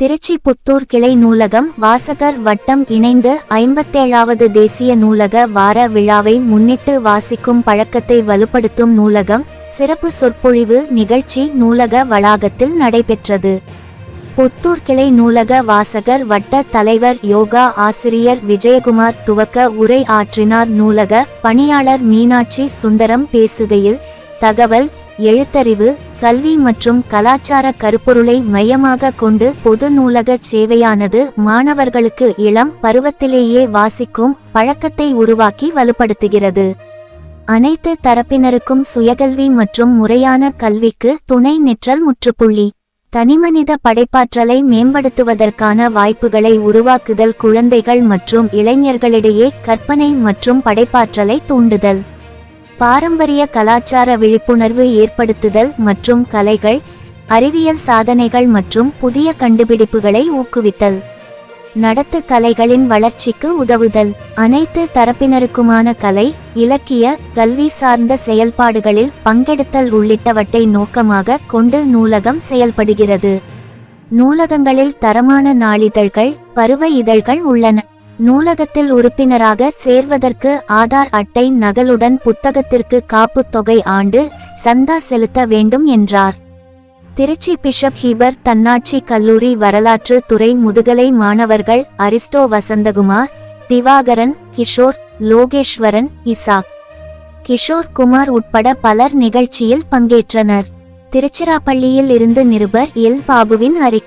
திருச்சி புத்தூர் கிளை நூலகம் வாசகர் வட்டம் இணைந்து ஐம்பத்தேழாவது தேசிய நூலக வார விழாவை முன்னிட்டு வாசிக்கும் பழக்கத்தை வலுப்படுத்தும் நூலகம் சிறப்பு சொற்பொழிவு நிகழ்ச்சி நூலக வளாகத்தில் நடைபெற்றது. புத்தூர் கிளை நூலக வாசகர் வட்ட தலைவர் யோகா ஆசிரியர் விஜயகுமார் துவக்க உரை ஆற்றினார் நூலக பணியாளர் மீனாட்சி சுந்தரம் பேசுகையில் தகவல் எழுத்தறிவு கல்வி மற்றும் கலாச்சார கருப்பொருளை மையமாக கொண்டு பொது நூலக சேவையானது மாணவர்களுக்கு இளம் பருவத்திலேயே வாசிக்கும் பழக்கத்தை உருவாக்கி வலுப்படுத்துகிறது. அனைத்து தரப்பினருக்கும் சுயகல்வி மற்றும் முறையான கல்விக்கு துணை நிற்றல் முற்றுப்புள்ளி. தனிமனித படைப்பாற்றலை மேம்படுத்துவதற்கான வாய்ப்புகளை உருவாக்குதல் குழந்தைகள் மற்றும் இளைஞர்களிடையே கற்பனை மற்றும் படைப்பாற்றலை தூண்டுதல். பாரம்பரிய கலாச்சார விழிப்புணர்வு ஏற்படுத்துதல் மற்றும் கலைகள் அறிவியல் சாதனைகள் மற்றும் புதிய கண்டுபிடிப்புகளை ஊக்குவித்தல். நடத்து கலைகளின் வளர்ச்சிக்கு உதவுதல். அனைத்து தரப்பினருக்குமான கலை இலக்கிய கல்வி சார்ந்த செயல்பாடுகளில் பங்கெடுத்தல் உள்ளிட்டவற்றை நோக்கமாக கொண்டு நூலகம் செயல்படுகிறது. நூலகங்களில் தரமான நாளிதழ்கள் பருவ இதழ்கள் உள்ளன. நூலகத்தில் உறுப்பினராக சேர்வதற்கு ஆதார் அட்டை நகலுடன் புத்தகத்திற்கு காப்புத் தொகை ஆண்டு சந்தா செலுத்த வேண்டும் என்றார். திருச்சி பிஷப் ஹீபர் தன்னாட்சி கல்லூரி வரலாற்று துறை முதுகலை மாணவர்கள் அரிஸ்டோ வசந்தகுமார் திவாகரன் கிஷோர் லோகேஸ்வரன் இசாக். கிஷோர் குமார் உட்பட பலர் நிகழ்ச்சியில் பங்கேற்றனர். திருச்சிராப்பள்ளியில் இருந்து நிருபர் எல். பாபுவின் அறிக்கை